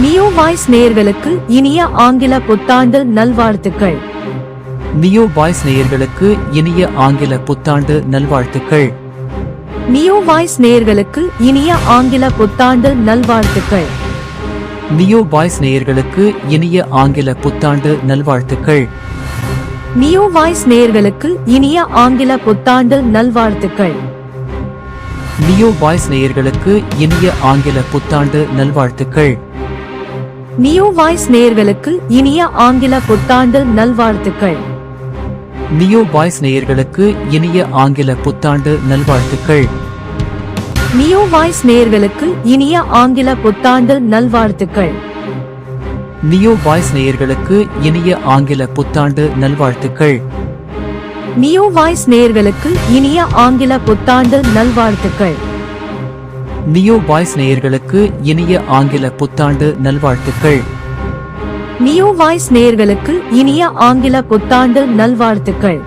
New voice நேயர்களுக்கு இனிய ஆங்கில புத்தாண்டு நல்வாழ்த்துக்கள். நியோ வாய்ஸ் நேயர்களுக்கு இனிய ஆங்கில புத்தாண்டு நல்வாழ்த்துக்கள். நியூ வாய்ஸ் நேயர்களுக்கு இனிய ஆங்கில புத்தாண்டு நல்வாழ்த்துக்கள். நியோ வாய்ஸ் நேயர்களுக்கு இனிய ஆங்கில புத்தாண்டு நல்வாழ்த்துக்கள். நியூ வாய்ஸ் நேயர்களுக்கு இனிய ஆங்கில புத்தாண்டு நல்வாழ்த்துக்கள். நியோ வாய்ஸ் நேயர்களுக்கு இனிய ஆங்கில புத்தாண்டு நல்வாழ்த்துக்கள். நியூ வாய்ஸ் நேயர்களுக்கு இனிய ஆங்கில புத்தாண்டு நல்வாழ்த்துக்கள். நியோ வாய்ஸ் நேயர்களுக்கு இனிய ஆங்கில புத்தாண்டு நல்வாழ்த்துக்கள். நியூ வாய்ஸ் நேயர்களுக்கு இனிய ஆங்கில புத்தாண்டு நல்வாழ்த்துக்கள். நியோ வாய்ஸ் நேயர்களுக்கு இனிய ஆங்கில புத்தாண்டு நல்வாழ்த்துக்கள். நியூ வாய்ஸ் நேயர்களுக்கு இனிய ஆங்கில புத்தாண்டு நல்வாழ்த்துக்கள். நியோ வாய்ஸ் நேயர்களுக்கு இனிய ஆங்கில புத்தாண்டு நல்வாழ்த்துக்கள். நியோ வாய்ஸ் நேயர்களுக்கு இனிய ஆங்கில புத்தாண்டு நல்வாழ்த்துக்கள்.